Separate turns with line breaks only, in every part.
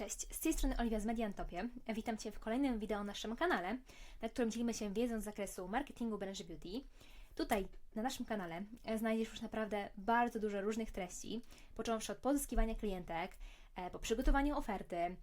Cześć, z tej strony Oliwia z Mediantopie. Witam Cię w kolejnym wideo na naszym kanale, na którym dzielimy się wiedzą z zakresu marketingu branży beauty. Tutaj na naszym kanale e, znajdziesz już naprawdę bardzo dużo różnych treści, począwszy od pozyskiwania klientek, e, po przygotowaniu oferty, e,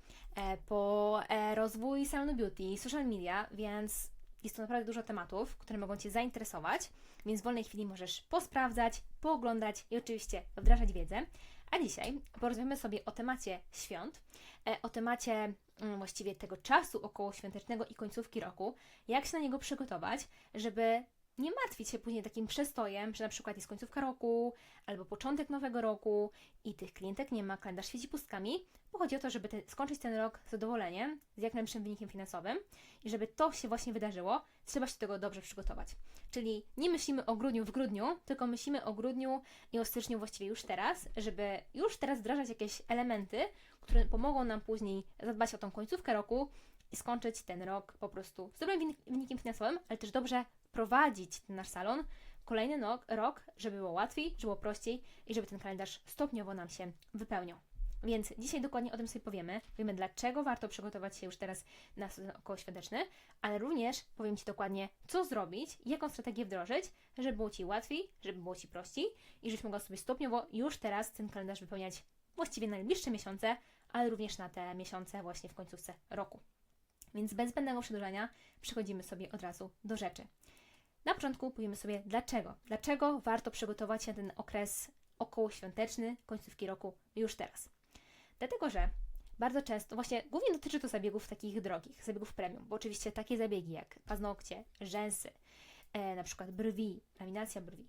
po rozwój salonu beauty, social media, więc jest to naprawdę dużo tematów, które mogą Cię zainteresować, więc w wolnej chwili możesz posprawdzać, pooglądać i oczywiście wdrażać wiedzę. A dzisiaj porozmawiamy sobie o temacie świąt, e, o temacie mm, właściwie tego czasu okołoświątecznego i końcówki roku, jak się na niego przygotować, żeby nie martwić się później takim przestojem, że na przykład jest końcówka roku albo początek nowego roku i tych klientek nie ma, kalendarz świeci pustkami, bo chodzi o to, żeby ten, skończyć ten rok z zadowoleniem, z jak najlepszym wynikiem finansowym i żeby to się właśnie wydarzyło, trzeba się do tego dobrze przygotować. Czyli nie myślimy o grudniu w grudniu, tylko myślimy o grudniu i o styczniu właściwie już teraz, żeby już teraz wdrażać jakieś elementy, które pomogą nam później zadbać o tą końcówkę roku i skończyć ten rok po prostu z dobrym wynik- wynikiem finansowym, ale też dobrze prowadzić ten nasz salon kolejny rok, żeby było łatwiej, żeby było prościej i żeby ten kalendarz stopniowo nam się wypełniał. Więc dzisiaj dokładnie o tym sobie powiemy. Wiemy, dlaczego warto przygotować się już teraz na sezon okołoświąteczny, ale również powiem Ci dokładnie, co zrobić, jaką strategię wdrożyć, żeby było Ci łatwiej, żeby było Ci prościej i żebyś mogła sobie stopniowo już teraz ten kalendarz wypełniać właściwie na najbliższe miesiące, ale również na te miesiące właśnie w końcówce roku. Więc bez zbędnego przedłużania przechodzimy sobie od razu do rzeczy. Na początku powiemy sobie dlaczego. Dlaczego warto przygotować się na ten okres okołoświąteczny, końcówki roku już teraz. Dlatego, że bardzo często, właśnie głównie dotyczy to zabiegów takich drogich, zabiegów premium, bo oczywiście takie zabiegi jak paznokcie, rzęsy, e, na przykład brwi, laminacja brwi,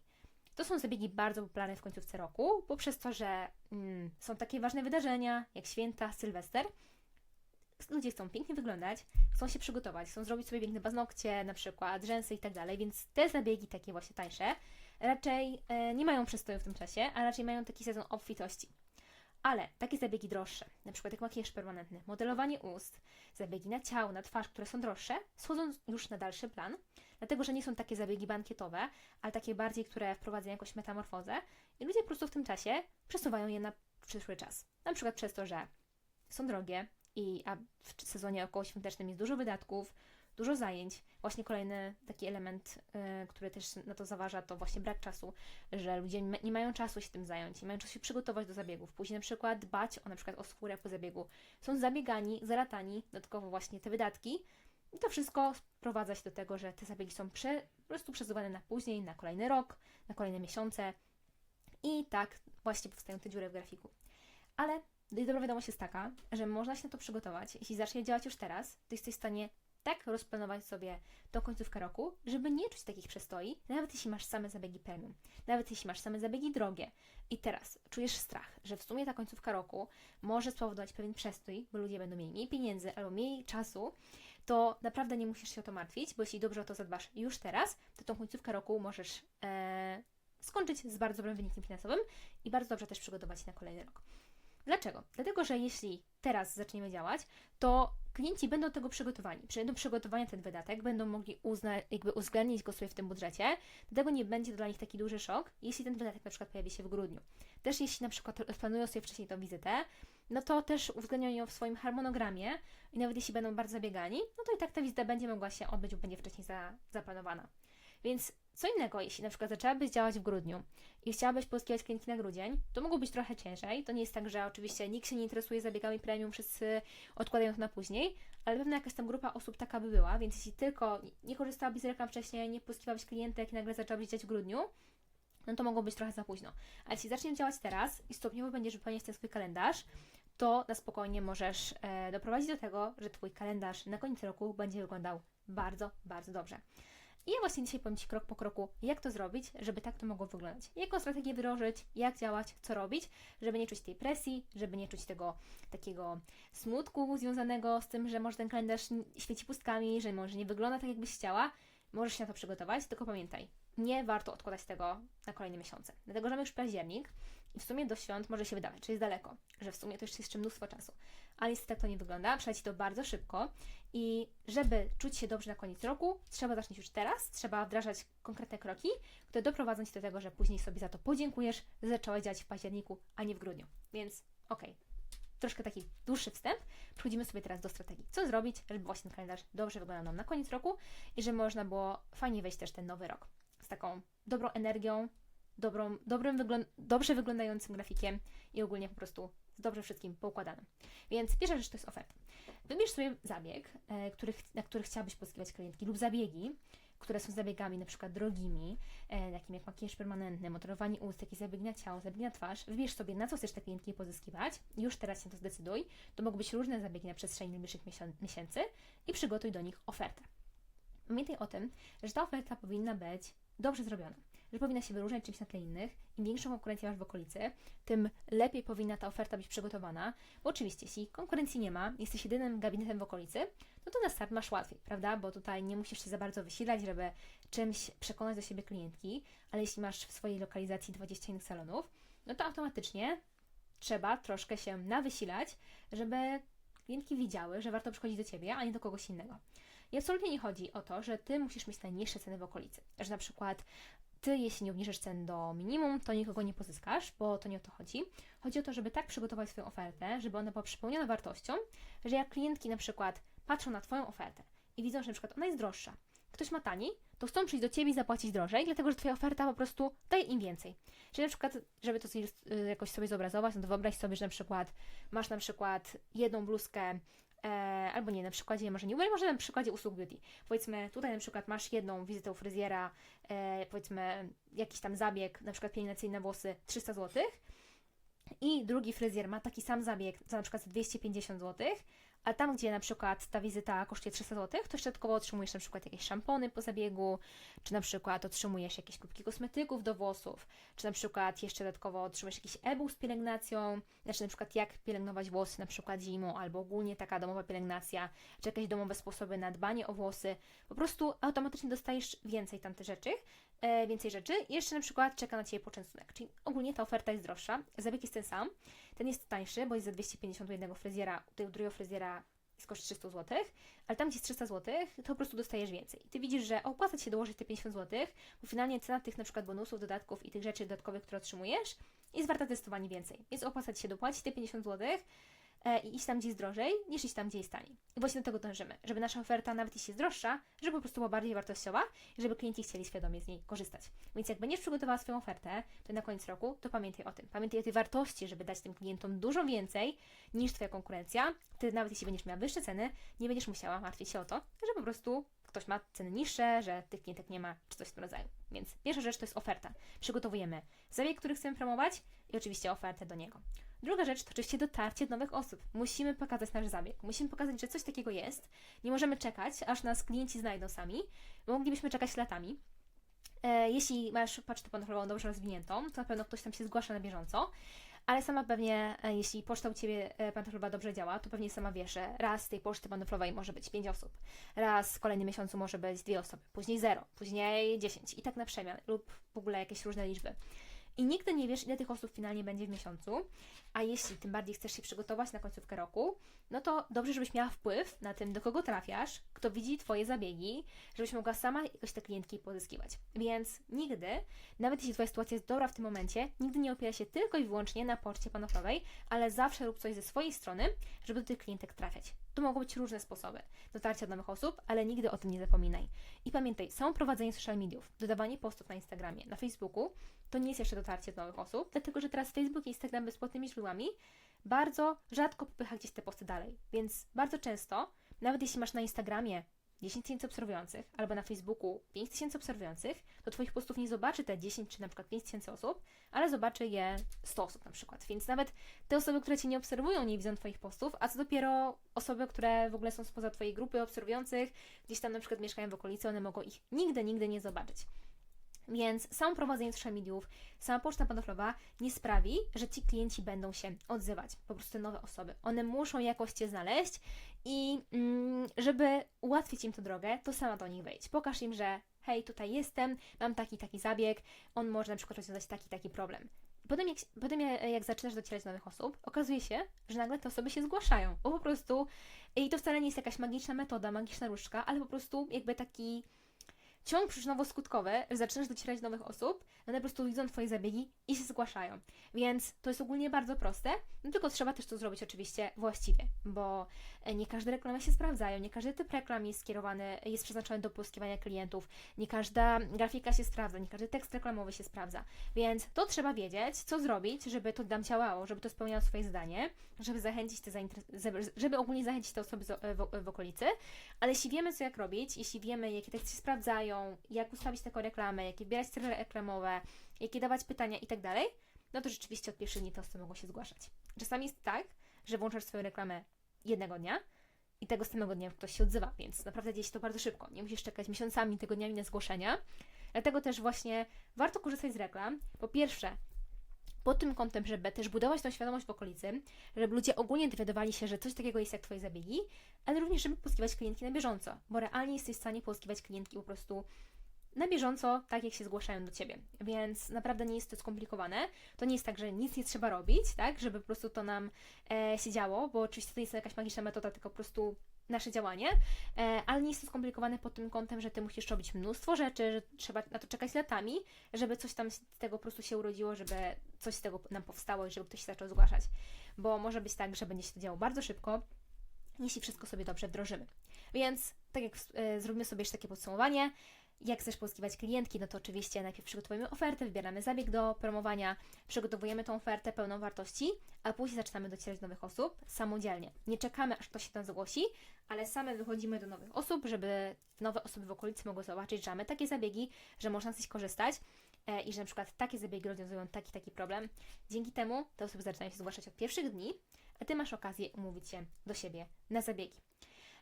to są zabiegi bardzo popularne w końcówce roku, bo przez to, że mm, są takie ważne wydarzenia jak święta, sylwester, ludzie chcą pięknie wyglądać, chcą się przygotować, chcą zrobić sobie piękne paznokcie, na przykład rzęsy i tak dalej, więc te zabiegi takie właśnie tańsze raczej e, nie mają przestoju w tym czasie, a raczej mają taki sezon obfitości. Ale takie zabiegi droższe, na przykład jak makijaż permanentny, modelowanie ust, zabiegi na ciało, na twarz, które są droższe, schodzą już na dalszy plan, dlatego że nie są takie zabiegi bankietowe, ale takie bardziej, które wprowadzają jakąś metamorfozę i ludzie po prostu w tym czasie przesuwają je na przyszły czas. Na przykład przez to, że są drogie i a w sezonie okołoświątecznym jest dużo wydatków, dużo zajęć. Właśnie kolejny taki element, y, który też na to zaważa, to właśnie brak czasu, że ludzie nie ma- nie mają czasu się tym zająć, nie mają czasu się przygotować do zabiegów, później na przykład dbać o na przykład o skórę po zabiegu. Są zabiegani, zalatani, dodatkowo właśnie te wydatki i to wszystko sprowadza się do tego, że te zabiegi są prze, po prostu przesuwane na później, na kolejny rok, na kolejne miesiące i tak właśnie powstają te dziury w grafiku. Ale i dobra wiadomość jest taka, że można się na to przygotować. Jeśli zacznie działać już teraz, to jesteś w stanie tak rozplanować sobie do końcówka roku, żeby nie czuć takich przestoi, nawet jeśli masz same zabiegi premium, nawet jeśli masz same zabiegi drogie. I teraz czujesz strach, że w sumie ta końcówka roku może spowodować pewien przestój, bo ludzie będą mieli mniej pieniędzy albo mniej czasu, to naprawdę nie musisz się o to martwić, bo jeśli dobrze o to zadbasz już teraz, to tą końcówkę roku możesz e, skończyć z bardzo dobrym wynikiem finansowym i bardzo dobrze też przygotować się na kolejny rok. Dlaczego? Dlatego, że jeśli teraz zaczniemy działać, to klienci będą do tego przygotowani. Będą przygotowani ten wydatek, będą mogli uzna, jakby uwzględnić go sobie w tym budżecie, dlatego nie będzie to dla nich taki duży szok, jeśli ten wydatek na przykład pojawi się w grudniu. Też jeśli na przykład planują sobie wcześniej tą wizytę, no to też uwzględnią ją w swoim harmonogramie i nawet jeśli będą bardzo zabiegani, no to i tak ta wizyta będzie mogła się odbyć, bo będzie wcześniej za, zaplanowana. Więc co innego, jeśli na przykład zaczęłabyś działać w grudniu i chciałabyś pozyskiwać klientki na grudzień, to mogło być trochę ciężej. To nie jest tak, że oczywiście nikt się nie interesuje zabiegami premium, wszyscy odkładają to na później, ale pewna jakaś tam grupa osób taka by była, więc jeśli tylko nie korzystałabyś z reklam wcześniej, nie pozyskiwałabyś klientek i nagle zaczęłabyś działać w grudniu, no to mogło być trochę za późno. A jeśli zaczniesz działać teraz i stopniowo będziesz wypełniać ten swój kalendarz, to na spokojnie możesz e, doprowadzić do tego, że Twój kalendarz na koniec roku będzie wyglądał bardzo, bardzo dobrze. I ja właśnie dzisiaj powiem Ci krok po kroku, jak to zrobić, żeby tak to mogło wyglądać. Jaką strategię wdrożyć, jak działać, co robić, żeby nie czuć tej presji, żeby nie czuć tego takiego smutku związanego z tym, że może ten kalendarz świeci pustkami, że może nie wygląda tak, jakbyś chciała. Możesz się na to przygotować, tylko pamiętaj, nie warto odkładać tego na kolejne miesiące. Dlatego, że mamy już październik w sumie do świąt może się wydawać, że jest daleko, że w sumie to jeszcze jeszcze mnóstwo czasu. Ale niestety tak to nie wygląda, przeleci to bardzo szybko i żeby czuć się dobrze na koniec roku, trzeba zacząć już teraz, trzeba wdrażać konkretne kroki, które doprowadzą Cię do tego, że później sobie za to podziękujesz, że zaczęłaś działać w październiku, a nie w grudniu. Więc okej, troszkę taki dłuższy wstęp, przechodzimy sobie teraz do strategii. Co zrobić, żeby właśnie ten kalendarz dobrze wyglądał nam na koniec roku i żeby można było fajnie wejść też ten nowy rok z taką dobrą energią, dobrą, dobrym wygląd dobrze wyglądającym grafikiem i ogólnie po prostu z dobrze wszystkim poukładanym. Więc pierwsza rzecz to jest oferta. Wybierz sobie zabieg, e, który, na który chciałabyś pozyskiwać klientki lub zabiegi, które są zabiegami na przykład drogimi, e, takim jak makijaż permanentny, motorowanie ust, jakiś zabieg na ciało, zabieg na twarz. Wybierz sobie, na co chcesz te klientki pozyskiwać. Już teraz się to zdecyduj. To mogą być różne zabiegi na przestrzeni najbliższych miesięcy i przygotuj do nich ofertę. Pamiętaj o tym, że ta oferta powinna być dobrze zrobiona, że powinna się wyróżniać czymś na tle innych. Im większą konkurencję masz w okolicy, tym lepiej powinna ta oferta być przygotowana. Bo oczywiście, jeśli konkurencji nie ma, jesteś jedynym gabinetem w okolicy, no to na start masz łatwiej, prawda? Bo tutaj nie musisz się za bardzo wysilać, żeby czymś przekonać do siebie klientki, ale jeśli masz w swojej lokalizacji 20 innych salonów, no to automatycznie trzeba troszkę się nawysilać, żeby klientki widziały, że warto przychodzić do Ciebie, a nie do kogoś innego. I absolutnie nie chodzi o to, że Ty musisz mieć najniższe ceny w okolicy. Że na przykład Ty, jeśli nie obniżysz cen do minimum, to nikogo nie pozyskasz, bo to nie o to chodzi. Chodzi o to, żeby tak przygotować swoją ofertę, żeby ona była przepełniona wartością, że jak klientki na przykład patrzą na Twoją ofertę i widzą, że na przykład ona jest droższa, ktoś ma taniej, to chcą przyjść do Ciebie i zapłacić drożej, dlatego że Twoja oferta po prostu daje im więcej. Czyli na przykład, żeby to y, jakoś sobie zobrazować, no to wyobraź sobie, że na przykład masz na przykład jedną bluzkę E, albo nie, na przykładzie, może nie, może na przykładzie usług beauty. Powiedzmy, tutaj na przykład masz jedną wizytę u fryzjera, e, powiedzmy jakiś tam zabieg, na przykład pielęgnacyjny na włosy 300 zł i drugi fryzjer ma taki sam zabieg za na przykład za 250 zł, a tam, gdzie na przykład ta wizyta kosztuje 300 zł, to jeszcze dodatkowo otrzymujesz na przykład jakieś szampony po zabiegu, czy na przykład otrzymujesz jakieś kubki kosmetyków do włosów, czy na przykład jeszcze dodatkowo otrzymujesz jakiś e-book z pielęgnacją, znaczy na przykład jak pielęgnować włosy na przykład zimą, albo ogólnie taka domowa pielęgnacja, czy jakieś domowe sposoby na dbanie o włosy. Po prostu automatycznie dostajesz więcej tamtych rzeczy, więcej rzeczy jeszcze na przykład czeka na Ciebie poczęstunek. Czyli ogólnie ta oferta jest droższa, zabieg jest ten sam, ten jest tańszy, bo jest za 250 u jednego fryzjera, u tego drugiego fryzjera jest koszt 300 zł, ale tam, gdzie jest 300 zł, to po prostu dostajesz więcej. Ty widzisz, że opłaca się dołożyć te 50 zł, bo finalnie cena tych na przykład bonusów, dodatków i tych rzeczy dodatkowych, które otrzymujesz, jest warta zdecydowanie więcej. Więc opłaca się dopłacić te 50 zł e, i iść tam, gdzie jest drożej, niż iść tam, gdzie jest taniej. I właśnie do tego dążymy, żeby nasza oferta, nawet jeśli jest droższa, żeby po prostu była bardziej wartościowa i żeby klienci chcieli świadomie z niej korzystać. Więc jak będziesz przygotowała swoją ofertę, to na koniec roku, to pamiętaj o tym. Pamiętaj o tej wartości, żeby dać tym klientom dużo więcej niż Twoja konkurencja. Ty nawet jeśli będziesz miała wyższe ceny, nie będziesz musiała martwić się o to, że po prostu ktoś ma ceny niższe, że tych klientek nie ma, czy coś w tym rodzaju. Więc pierwsza rzecz to jest oferta. Przygotowujemy zabieg, który chcemy promować i oczywiście ofertę do niego. Druga rzecz to oczywiście dotarcie do nowych osób. Musimy pokazać nasz zabieg. Musimy pokazać, że coś takiego jest. Nie możemy czekać, aż nas klienci znajdą sami, moglibyśmy czekać latami. E, jeśli masz pocztę pantoflową dobrze rozwiniętą, to na pewno ktoś tam się zgłasza na bieżąco. Ale sama pewnie, e, jeśli poczta u Ciebie e, pantoflowa dobrze działa, to pewnie sama wiesz, że raz z tej poczty pantoflowej może być 5 osób, raz w kolejnym miesiącu może być dwie osoby, później 0, później 10 i tak na przemian lub w ogóle jakieś różne liczby. I nigdy nie wiesz, ile tych osób finalnie będzie w miesiącu, a jeśli tym bardziej chcesz się przygotować na końcówkę roku, no to dobrze, żebyś miała wpływ na tym, do kogo trafiasz, kto widzi Twoje zabiegi, żebyś mogła sama jakoś te klientki pozyskiwać. Więc nigdy, nawet jeśli Twoja sytuacja jest dobra w tym momencie, nigdy nie opiera się tylko i wyłącznie na poczcie panoflowej, ale zawsze rób coś ze swojej strony, żeby do tych klientek trafiać. To mogą być różne sposoby dotarcia do nowych osób, ale nigdy o tym nie zapominaj. I pamiętaj, samo prowadzenie social mediów, dodawanie postów na Instagramie, na Facebooku, to nie jest jeszcze dotarcie do nowych osób, dlatego że teraz Facebook i Instagram bezpłatnymi źródłami bardzo rzadko popycha gdzieś te posty dalej. Więc bardzo często, nawet jeśli masz na Instagramie 10 tysięcy obserwujących, albo na Facebooku 5 tysięcy obserwujących, to Twoich postów nie zobaczy te 10 czy na przykład 5 tysięcy osób, ale zobaczy je 100 osób na przykład. Więc nawet te osoby, które Cię nie obserwują, nie widzą Twoich postów, a co dopiero osoby, które w ogóle są spoza Twojej grupy obserwujących, gdzieś tam na przykład mieszkają w okolicy, one mogą ich nigdy, nigdy nie zobaczyć. Więc samo prowadzenie social mediów, sama poczta pantoflowa nie sprawi, że ci klienci będą się odzywać. Po prostu te nowe osoby. One muszą jakoś Cię znaleźć i mm, żeby ułatwić im tę drogę, to sama do nich wejdź. Pokaż im, że hej, tutaj jestem, mam taki, taki zabieg, on może na przykład rozwiązać taki, taki problem. Potem jak, potem jak zaczynasz docierać do nowych osób, okazuje się, że nagle te osoby się zgłaszają, bo po prostu i to wcale nie jest jakaś magiczna metoda, magiczna różdżka, ale po prostu jakby taki ciąg przyczynowo-skutkowy, że zaczynasz docierać do nowych osób, one po prostu widzą Twoje zabiegi i się zgłaszają. Więc to jest ogólnie bardzo proste, no tylko trzeba też to zrobić oczywiście właściwie, bo e, nie każde reklamy się sprawdzają, nie każdy typ reklam jest skierowany, jest przeznaczony do pozyskiwania klientów, nie każda grafika się sprawdza, nie każdy tekst reklamowy się sprawdza. Więc to trzeba wiedzieć, co zrobić, żeby to tam działało, żeby to spełniało swoje zdanie, żeby zachęcić te zainteres- żeby ogólnie zachęcić te osoby z- w, w okolicy, ale jeśli wiemy, co jak robić, jeśli wiemy, jakie teksty się sprawdzają, jak ustawić taką reklamę, jakie wybierać cele reklamowe, jakie dawać pytania i tak no to rzeczywiście od pierwszych dni te osoby mogą się zgłaszać. Czasami jest tak, że włączasz swoją reklamę jednego dnia i tego samego dnia ktoś się odzywa, więc naprawdę dzieje się to bardzo szybko. Nie musisz czekać miesiącami, tygodniami na zgłoszenia. Dlatego też właśnie warto korzystać z reklam. Po pierwsze, pod tym kątem, żeby też budować tą świadomość w okolicy, żeby ludzie ogólnie dowiadywali się, że coś takiego jest jak Twoje zabiegi, ale również, żeby pozyskiwać klientki na bieżąco, bo realnie jesteś w stanie pozyskiwać klientki po prostu na bieżąco, tak jak się zgłaszają do Ciebie. Więc naprawdę nie jest to skomplikowane. To nie jest tak, że nic nie trzeba robić, tak, żeby po prostu to nam e, się działo, bo oczywiście to jest jakaś magiczna metoda, tylko po prostu nasze działanie, e, ale nie jest to skomplikowane pod tym kątem, że Ty musisz robić mnóstwo rzeczy, że trzeba na to czekać latami, żeby coś tam z tego po prostu się urodziło, żeby coś z tego nam powstało i żeby ktoś się zaczął zgłaszać. Bo może być tak, że będzie się to działo bardzo szybko, jeśli wszystko sobie dobrze wdrożymy. Więc tak jak e, zrobimy sobie jeszcze takie podsumowanie, jak chcesz pozyskiwać klientki, no to oczywiście najpierw przygotowujemy ofertę, wybieramy zabieg do promowania, przygotowujemy tą ofertę pełną wartości, a później zaczynamy docierać do nowych osób samodzielnie. Nie czekamy, aż ktoś się tam zgłosi, ale same wychodzimy do nowych osób, żeby nowe osoby w okolicy mogły zobaczyć, że mamy takie zabiegi, że można z nich korzystać e, i że na przykład takie zabiegi rozwiązują taki, taki problem. Dzięki temu te osoby zaczynają się zgłaszać od pierwszych dni, a Ty masz okazję umówić się do siebie na zabiegi.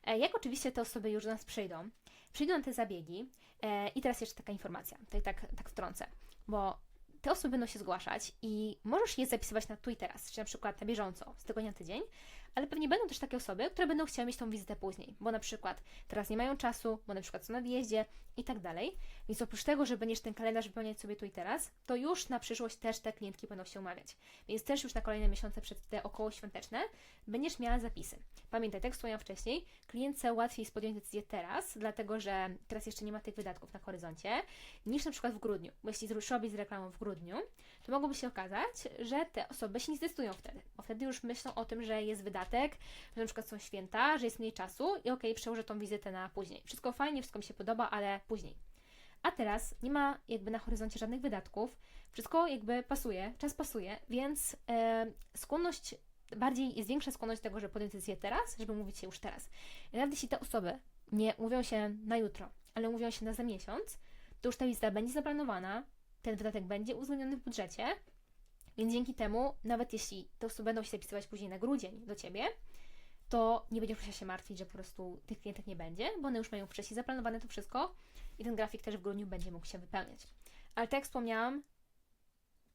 E, jak oczywiście te osoby już do nas przyjdą, przyjdą na te zabiegi e, i teraz jeszcze taka informacja, tutaj tak, tak wtrącę, bo te osoby będą się zgłaszać i możesz je zapisywać na tu i teraz, czy na przykład na bieżąco, z tygodnia na tydzień, ale pewnie będą też takie osoby, które będą chciały mieć tą wizytę później, bo na przykład teraz nie mają czasu, bo na przykład są na wyjeździe i tak dalej. Więc oprócz tego, że będziesz ten kalendarz wypełniać sobie tu i teraz, to już na przyszłość też te klientki będą się umawiać. Więc też już na kolejne miesiące przed te okołoświąteczne będziesz miała zapisy. Pamiętaj, tak jak wspomniałam wcześniej, klientce łatwiej jest podjąć decyzję teraz, dlatego że teraz jeszcze nie ma tych wydatków na horyzoncie, niż na przykład w grudniu. Bo jeśli zrobisz z reklamą w grudniu, to mogłoby się okazać, że te osoby się nie zdecydują wtedy, bo wtedy już myślą o tym, że jest wydatek, że na przykład są święta, że jest mniej czasu i okej, przełożę tą wizytę na później. Wszystko fajnie, wszystko mi się podoba, ale później. A teraz nie ma jakby na horyzoncie żadnych wydatków, wszystko jakby pasuje, czas pasuje, więc e, skłonność, bardziej jest większa skłonność do tego, żeby podjąć decyzję teraz, żeby mówić się już teraz. I nawet jeśli te osoby nie mówią się na jutro, ale mówią się na za miesiąc, to już ta wizyta będzie zaplanowana, ten wydatek będzie uwzględniony w budżecie, więc dzięki temu, nawet jeśli te osoby będą się zapisywać później na grudzień do Ciebie, to nie będziesz musiała się martwić, że po prostu tych klientek nie będzie, bo one już mają wcześniej zaplanowane to wszystko i ten grafik też w grudniu będzie mógł się wypełniać. Ale tak jak wspomniałam,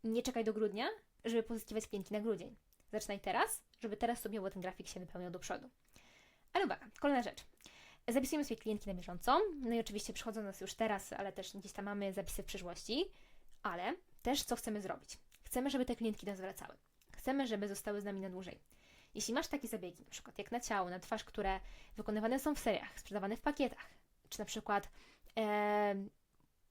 nie czekaj do grudnia, żeby pozyskiwać klientki na grudzień. Zaczynaj teraz, żeby teraz sobie ten grafik się wypełniał do przodu. Ale uwaga, kolejna rzecz. Zapisujemy sobie klientki na bieżąco, no i oczywiście przychodzą nas już teraz, ale też gdzieś tam mamy zapisy w przyszłości, ale też co chcemy zrobić? Chcemy, żeby te klientki nas wracały. Chcemy, żeby zostały z nami na dłużej. Jeśli masz takie zabiegi, na przykład jak na ciało, na twarz, które wykonywane są w seriach, sprzedawane w pakietach, czy na przykład e,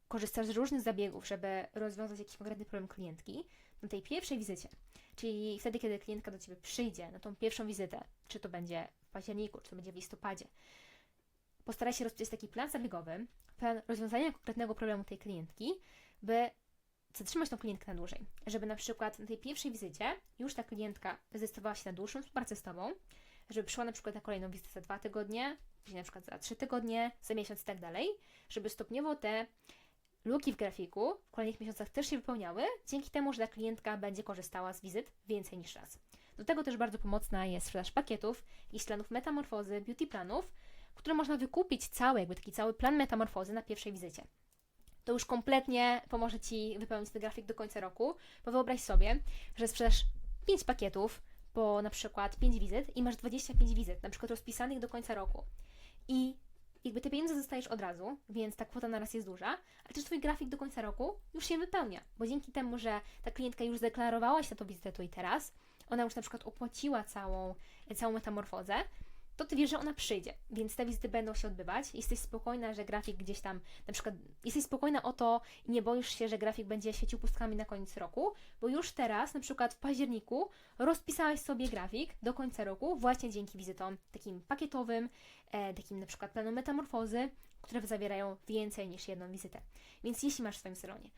korzystasz z różnych zabiegów, żeby rozwiązać jakiś konkretny problem klientki, na tej pierwszej wizycie, czyli wtedy, kiedy klientka do Ciebie przyjdzie na tą pierwszą wizytę, czy to będzie w październiku, czy to będzie w listopadzie, postaraj się rozpisać taki plan zabiegowy, plan rozwiązania konkretnego problemu tej klientki, by zatrzymać tą klientkę na dłużej. Żeby na przykład na tej pierwszej wizycie już ta klientka zdecydowała się na dłuższą współpracę z Tobą, żeby przyszła na przykład na kolejną wizytę za dwa tygodnie, później na przykład za trzy tygodnie, za miesiąc i tak dalej, żeby stopniowo te luki w grafiku w kolejnych miesiącach też się wypełniały, dzięki temu, że ta klientka będzie korzystała z wizyt więcej niż raz. Do tego też bardzo pomocna jest sprzedaż pakietów, jakichś planów metamorfozy, beauty planów, które można wykupić cały, jakby taki cały plan metamorfozy na pierwszej wizycie to już kompletnie pomoże Ci wypełnić ten grafik do końca roku, bo wyobraź sobie, że sprzedasz 5 pakietów po na przykład 5 wizyt i masz 25 wizyt, na przykład rozpisanych do końca roku. I jakby te pieniądze dostajesz od razu, więc ta kwota na raz jest duża, ale też Twój grafik do końca roku już się wypełnia, bo dzięki temu, że ta klientka już zdeklarowała się na tą wizytę tu i teraz, ona już na przykład opłaciła całą, całą metamorfozę, to ty wiesz, że ona przyjdzie, więc te wizyty będą się odbywać. Jesteś spokojna, że grafik gdzieś tam, na przykład, jesteś spokojna o to i nie boisz się, że grafik będzie świecił pustkami na koniec roku, bo już teraz, na przykład w październiku, rozpisałaś sobie grafik do końca roku właśnie dzięki wizytom takim pakietowym, e, takim na przykład planom metamorfozy, które zawierają więcej niż jedną wizytę. Więc jeśli masz w swoim salonie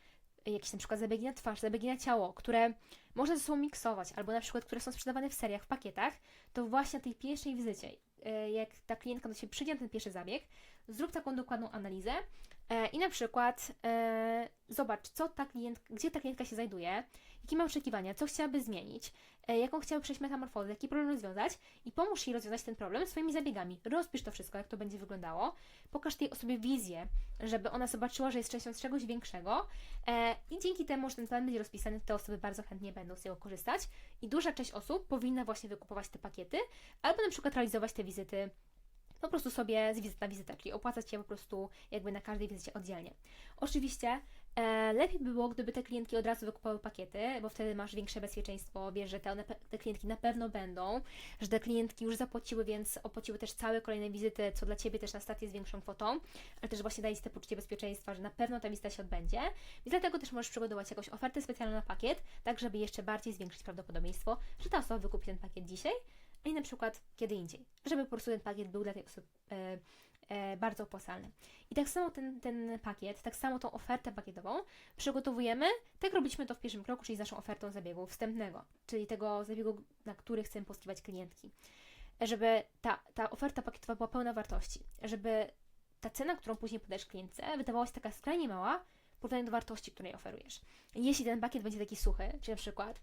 jakieś na przykład zabiegi na twarz, zabiegi na ciało, które można ze sobą miksować, albo na przykład, które są sprzedawane w seriach, w pakietach, to właśnie na tej pierwszej wizycie, e, jak ta klientka do Ciebie przyjdzie na ten pierwszy zabieg, zrób taką dokładną analizę e, i na przykład e, zobacz, co ta klientka, gdzie ta klientka się znajduje, jakie ma oczekiwania, co chciałaby zmienić, e, jaką chciałaby przejść metamorfozę, jaki problem rozwiązać? I pomóż jej rozwiązać ten problem swoimi zabiegami. Rozpisz to wszystko, jak to będzie wyglądało, pokaż tej osobie wizję, żeby ona zobaczyła, że jest częścią czegoś większego. E, i dzięki temu, że ten plan będzie rozpisany, te osoby bardzo chętnie będą z niego korzystać. I duża część osób powinna właśnie wykupować te pakiety albo na przykład realizować te wizyty po prostu sobie z wizyty na wizytę, czyli opłacać je po prostu jakby na każdej wizycie oddzielnie. Oczywiście lepiej by było, gdyby te klientki od razu wykupowały pakiety, bo wtedy masz większe bezpieczeństwo, wiesz, że te, one, te klientki na pewno będą, że te klientki już zapłaciły, więc opłaciły też całe kolejne wizyty, co dla Ciebie też na start jest większą kwotą, ale też właśnie daje Ci te poczucie bezpieczeństwa, że na pewno ta wizyta się odbędzie, więc dlatego też możesz przygotować jakąś ofertę specjalną na pakiet, tak żeby jeszcze bardziej zwiększyć prawdopodobieństwo, że ta osoba wykupi ten pakiet dzisiaj, a nie na przykład kiedy indziej, żeby po prostu ten pakiet był dla tej osoby e, e, bardzo opłacalny. I tak samo ten, ten pakiet, tak samo tą ofertę pakietową przygotowujemy, tak robiliśmy to w pierwszym kroku, czyli z naszą ofertą zabiegu wstępnego, czyli tego zabiegu, na który chcemy poskiwać klientki. Żeby ta, ta oferta pakietowa była pełna wartości, żeby ta cena, którą później podajesz klientce, wydawała się taka skrajnie mała, w porównaniu do wartości, której oferujesz. Jeśli ten pakiet będzie taki suchy, czyli na przykład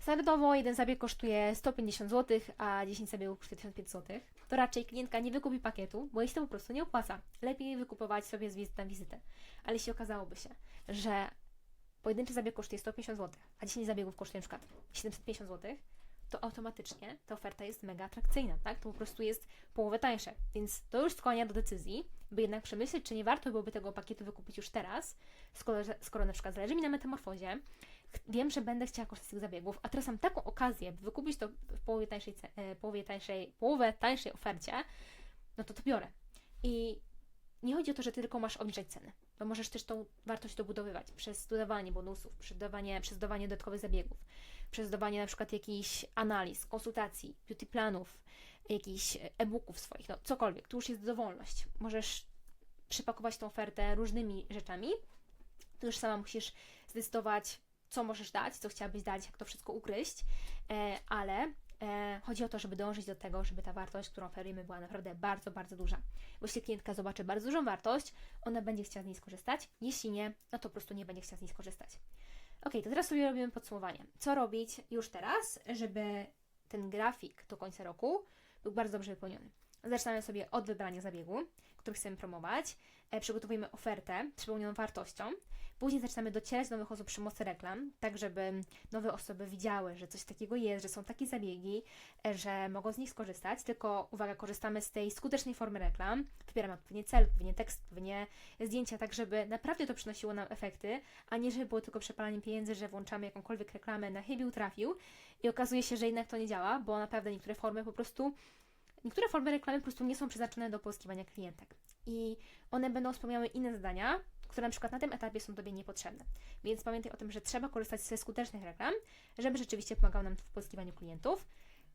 Standardowo jeden zabieg kosztuje 150 zł, a 10 zabiegów kosztuje 1500 zł. To raczej klientka nie wykupi pakietu, bo jej się to po prostu nie opłaca. Lepiej wykupować sobie z wizyty na wizytę. Ale jeśli okazałoby się, że pojedynczy zabieg kosztuje 150 zł, a 10 zabiegów kosztuje np. 750 zł, to automatycznie ta oferta jest mega atrakcyjna, tak? To po prostu jest połowę tańsze. Więc to już skłania do decyzji, by jednak przemyśleć, czy nie warto byłoby tego pakietu wykupić już teraz, skoro, skoro na przykład zależy mi na metamorfozie, wiem, że będę chciała korzystać z tych zabiegów, a teraz mam taką okazję, by wykupić to w połowie tańszej, e, połowie tańszej, połowę tańszej ofercie, no to to biorę. I nie chodzi o to, że ty tylko masz obniżać ceny, bo możesz też tą wartość dobudowywać przez dodawanie bonusów, przez dodawanie, przez dodawanie dodatkowych zabiegów, przez dodawanie na przykład jakichś analiz, konsultacji, beauty planów, jakichś e-booków swoich, no cokolwiek. Tu już jest dowolność. Możesz przypakować tą ofertę różnymi rzeczami. Tu już sama musisz zdecydować, co możesz dać, co chciałabyś dać, jak to wszystko ugryźć, e, ale e, chodzi o to, żeby dążyć do tego, żeby ta wartość, którą oferujemy, była naprawdę bardzo, bardzo duża. Bo jeśli klientka zobaczy bardzo dużą wartość, ona będzie chciała z niej skorzystać. Jeśli nie, no to po prostu nie będzie chciała z niej skorzystać. Ok, to teraz sobie robimy podsumowanie. Co robić już teraz, żeby ten grafik do końca roku był bardzo dobrze wypełniony? Zaczynamy sobie od wybrania zabiegu, który chcemy promować. E, przygotowujemy ofertę przepełnioną wartością. Później zaczynamy docierać do nowych osób przy pomocy reklam, tak żeby nowe osoby widziały, że coś takiego jest, że są takie zabiegi, e, że mogą z nich skorzystać. Tylko uwaga, korzystamy z tej skutecznej formy reklam. Wybieramy odpowiednie cel, odpowiednie tekst, odpowiednie zdjęcia, tak żeby naprawdę to przynosiło nam efekty, a nie żeby było tylko przepalanie pieniędzy, że włączamy jakąkolwiek reklamę na chybił trafił i okazuje się, że jednak to nie działa, bo naprawdę niektóre formy po prostu Niektóre formy reklamy po prostu nie są przeznaczone do pozyskiwania klientek i one będą spełniały inne zadania, które na przykład na tym etapie są Tobie niepotrzebne. Więc pamiętaj o tym, że trzeba korzystać ze skutecznych reklam, żeby rzeczywiście pomagał nam w pozyskiwaniu klientów.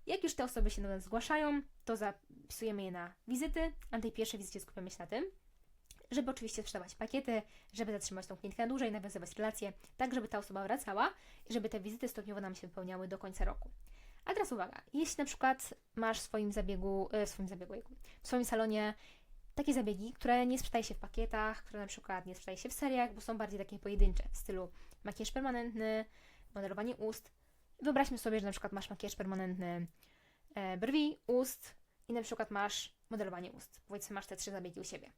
Jak już te osoby się do nas zgłaszają, to zapisujemy je na wizyty, a na tej pierwszej wizycie skupiamy się na tym, żeby oczywiście sprzedawać pakiety, żeby zatrzymać tą klientkę na dłużej, nawiązywać relacje, tak żeby ta osoba wracała i żeby te wizyty stopniowo nam się wypełniały do końca roku. A teraz uwaga, jeśli na przykład masz w swoim zabiegu, e, w swoim zabiegu, w swoim salonie takie zabiegi, które nie sprzedaje się w pakietach, które na przykład nie sprzedaje się w seriach, bo są bardziej takie pojedyncze, w stylu makijaż permanentny, modelowanie ust. Wyobraźmy sobie, że na przykład masz makijaż permanentny e, brwi, ust i na przykład masz modelowanie ust. Powiedzmy, masz te trzy zabiegi u siebie.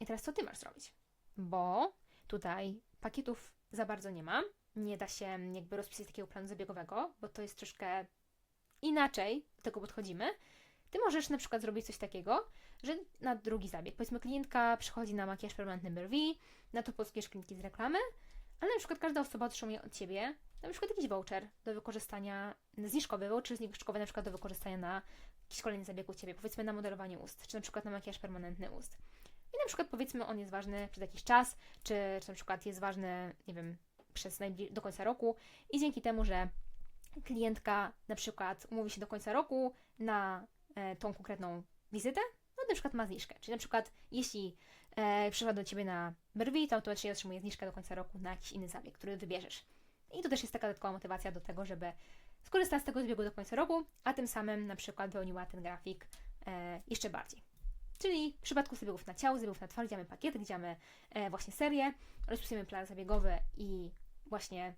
I teraz co Ty masz zrobić? Bo tutaj pakietów za bardzo nie ma. Nie da się jakby rozpisać takiego planu zabiegowego, bo to jest troszkę inaczej do tego podchodzimy. Ty możesz na przykład zrobić coś takiego, że na drugi zabieg, powiedzmy klientka przychodzi na makijaż permanentny brwi, na to polskie szklinki z reklamy, ale na przykład każda osoba otrzymuje od Ciebie na przykład jakiś voucher do wykorzystania, zniżkowy voucher zniżkowy na przykład do wykorzystania na jakiś kolejny zabieg u Ciebie, powiedzmy na modelowanie ust, czy na przykład na makijaż permanentny ust. I na przykład powiedzmy on jest ważny przez jakiś czas, czy, czy na przykład jest ważny, nie wiem, przez do końca roku i dzięki temu, że klientka na przykład umówi się do końca roku na e, tą konkretną wizytę, no na przykład ma zniżkę. Czyli na przykład jeśli e, przyszła do Ciebie na brwi, to automatycznie otrzymuje zniżkę do końca roku na jakiś inny zabieg, który wybierzesz. I to też jest taka dodatkowa motywacja do tego, żeby skorzystać z tego zabiegu do końca roku, a tym samym na przykład wypełniła ten grafik e, jeszcze bardziej. Czyli w przypadku zabiegów na ciało, zabiegów na twarz, gdzie mamy pakiety, gdzie mamy e, właśnie serię, rozpisujemy plan zabiegowy i właśnie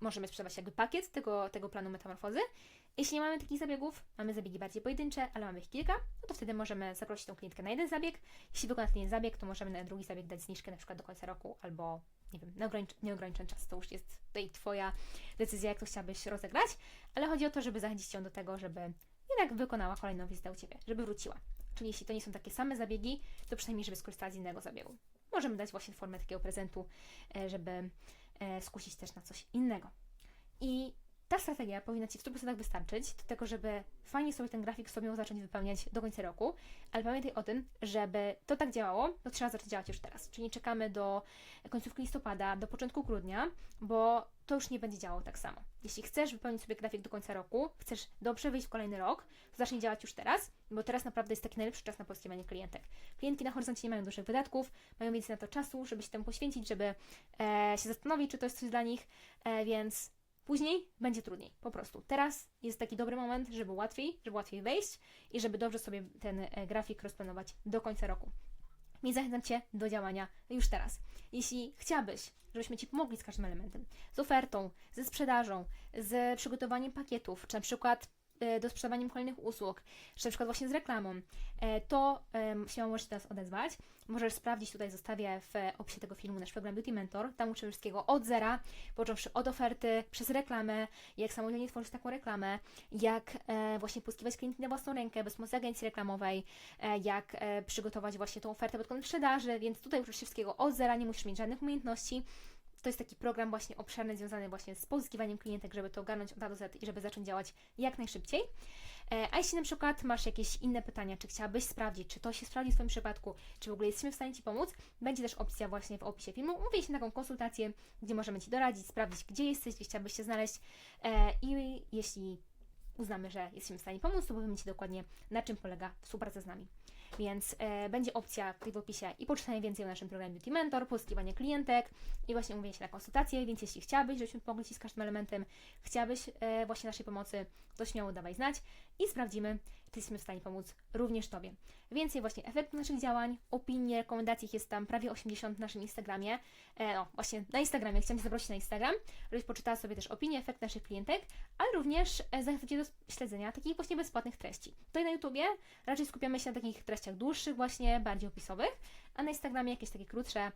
możemy sprzedawać jakby pakiet tego, tego planu metamorfozy. Jeśli nie mamy takich zabiegów, mamy zabiegi bardziej pojedyncze, ale mamy ich kilka, no to wtedy możemy zaprosić tą klientkę na jeden zabieg. Jeśli wykona ten jeden zabieg, to możemy na drugi zabieg dać zniżkę na przykład do końca roku albo nie wiem, nieogranicz- nieograniczony czas. To już jest tutaj Twoja decyzja, jak to chciałabyś rozegrać, ale chodzi o to, żeby zachęcić ją do tego, żeby jednak wykonała kolejną wizytę u Ciebie, żeby wróciła. Czyli jeśli to nie są takie same zabiegi, to przynajmniej, żeby skorzystała z innego zabiegu. Możemy dać właśnie formę takiego prezentu, e, żeby skusić też na coś innego. I ta strategia powinna Ci w 100% wystarczyć do tego, żeby fajnie sobie ten grafik sobie zacząć wypełniać do końca roku, ale pamiętaj o tym, żeby to tak działało, to trzeba zacząć działać już teraz. Czyli nie czekamy do końcówki listopada, do początku grudnia, bo to już nie będzie działało tak samo. Jeśli chcesz wypełnić sobie grafik do końca roku, chcesz dobrze wyjść w kolejny rok, to zacznij działać już teraz, bo teraz naprawdę jest taki najlepszy czas na pozyskiwanie klientek. Klientki na horyzoncie nie mają dużych wydatków, mają więcej na to czasu, żeby się temu poświęcić, żeby e, się zastanowić, czy to jest coś dla nich, e, więc Później będzie trudniej, po prostu. Teraz jest taki dobry moment, żeby łatwiej, żeby łatwiej wejść i żeby dobrze sobie ten e, grafik rozplanować do końca roku. Więc zachęcam Cię do działania już teraz. Jeśli chciałabyś, żebyśmy Ci pomogli z każdym elementem, z ofertą, ze sprzedażą, z przygotowaniem pakietów, czy na przykład do sprzedawaniem kolejnych usług, czy na przykład właśnie z reklamą, e, to możesz się do nas odezwać. Możesz sprawdzić, tutaj zostawię w opisie tego filmu nasz program Beauty Mentor. Tam uczymy wszystkiego od zera, począwszy od oferty, przez reklamę, jak samodzielnie tworzyć taką reklamę, jak e, właśnie pozyskiwać klientów na własną rękę, bez pomocy agencji reklamowej, e, jak e, przygotować właśnie tą ofertę pod kątem sprzedaży, więc tutaj uczysz się wszystkiego od zera, nie musisz mieć żadnych umiejętności. To jest taki program właśnie obszerny, związany właśnie z pozyskiwaniem klientek, żeby to ogarnąć od A do Z i żeby zacząć działać jak najszybciej. E, A jeśli na przykład masz jakieś inne pytania, czy chciałabyś sprawdzić, czy to się sprawdzi w Twoim przypadku, czy w ogóle jesteśmy w stanie Ci pomóc, będzie też opcja właśnie w opisie filmu. Umówię się taką konsultację, gdzie możemy Ci doradzić, sprawdzić, gdzie jesteś, gdzie chciałabyś się znaleźć E, i jeśli uznamy, że jesteśmy w stanie pomóc, to powiemy Ci dokładnie, na czym polega współpraca z nami. Więc e, będzie opcja tutaj w opisie i poczytanie więcej o naszym programie Beauty Mentor, pozyskiwanie klientek i właśnie umówienie się na konsultację, więc jeśli chciałabyś, żebyśmy pomogli Ci z każdym elementem, chciałabyś e, właśnie naszej pomocy, to śmiało dawaj znać i sprawdzimy, jesteśmy w stanie pomóc również Tobie. Więcej właśnie efektów naszych działań, opinie, rekomendacji jest tam prawie 80 w naszym Instagramie. E, no, właśnie na Instagramie, chciałam Cię zaprosić na Instagram, żebyś poczytała sobie też opinie, efekt naszych klientek, ale również e, zachęcam Cię do śledzenia takich właśnie bezpłatnych treści. Tutaj na YouTubie raczej skupiamy się na takich treściach dłuższych właśnie, bardziej opisowych, a na Instagramie jakieś takie krótsze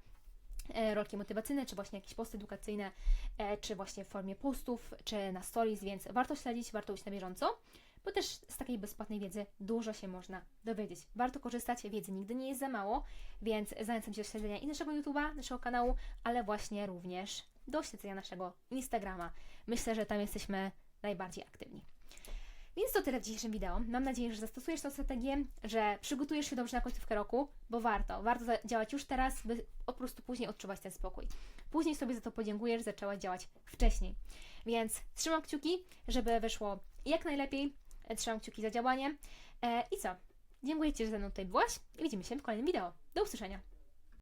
e, rolki motywacyjne, czy właśnie jakieś posty edukacyjne, e, czy właśnie w formie postów, czy na stories, więc warto śledzić, warto być na bieżąco, bo też z takiej bezpłatnej wiedzy dużo się można dowiedzieć. Warto korzystać, wiedzy nigdy nie jest za mało, więc zachęcam Cię do śledzenia i naszego YouTube'a, naszego kanału, ale właśnie również do śledzenia naszego Instagrama. Myślę, że tam jesteśmy najbardziej aktywni. Więc to tyle w dzisiejszym wideo. Mam nadzieję, że zastosujesz tę strategię, że przygotujesz się dobrze na końcówkę roku, bo warto. Warto działać już teraz, by po prostu później odczuwać ten spokój. Później sobie za to podziękujesz, zaczęłaś działać wcześniej. Więc trzymam kciuki, żeby wyszło jak najlepiej. E, Trzymam kciuki za działanie. E, I co? Dziękuję Ci, że ze mną tutaj byłaś i widzimy się w kolejnym wideo. Do usłyszenia.